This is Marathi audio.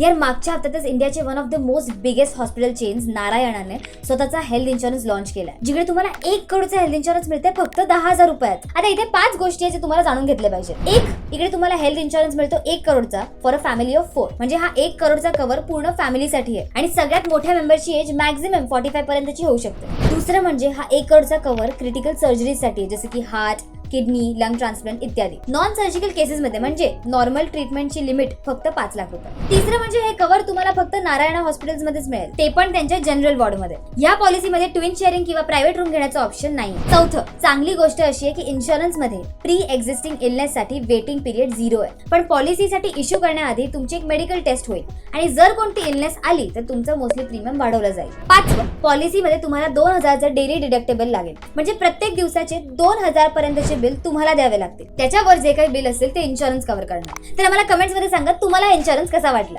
यार मागच्या हप्त्यातच इंडियाचे one of the most biggest hospital chains नारायणाने स्वतःचा हेल्थ इन्शुरन्स लॉन्च केला जिकडे तुम्हाला एक करोडचा हेल्थ इन्शुरन्स मिळते फक्त दहा हजार रुपयात. आता इथे पाच गोष्टी आहेत जे तुम्हाला जाणून घेतले पाहिजे एक इकडे तुम्हाला हेल्थ इन्शुरन्स मिळतो एक करोडचा for a family of four म्हणजे हा एक करोडचा कव्हर पूर्ण फॅमिलीसाठी आहे. आणि सगळ्यात मोठ्या मेंबरची एज मॅक्झिमम फॉर्टी फाय पर्यंतची होऊ शकते. दुसरं म्हणजे हा एक करोडचा कव्हर क्रिटिकल सर्जरीसाठी आहे जसं की हार्ट किडनी लंग ट्रान्सप्लांट इत्यादी. नॉन सर्जिकल केसेस मध्ये म्हणजे नॉर्मल ट्रीटमेंटची लिमिट फक्त पाच लाख रुपये. तिसरं म्हणजे हे कव्हर तुम्हाला फक्त नारायणा हॉस्पिटल मध्येच मिळेल. ते पण त्यांच्या जनरल वॉर्डमध्ये. या पॉलिसीमध्ये ट्विन शेअरिंग किंवा प्रायव्हेट रूम घेण्याचं ऑप्शन नाही. चौथं चांगली गोष्ट अशी आहे की इन्शुरन्समध्ये प्री एक्झिस्टिंग इलनेस साठी वेटिंग पिरियड झिरो आहे. पण पॉलिसीसाठी इश्यू करण्याआधी तुमची एक मेडिकल टेस्ट होईल. आणि जर कोणती इलनेस आली तर तुमचं मोस्टली प्रीमियम वाढवलं जाईल. पाचवं पॉलिसीमध्ये तुम्हाला दोन हजारचं डेली डिडक्टेबल लागेल. म्हणजे प्रत्येक दिवसाचे दोन हजार पर्यंतचे बिल तुम्हाला द्यावे लागतील. त्याच्यावर जे काही बिल असेल ते इन्शुरन्स कव्हर करणार. तर आम्हाला कमेंट्समध्ये सांगा तुम्हाला इन्शुरन्स कसा वाटला?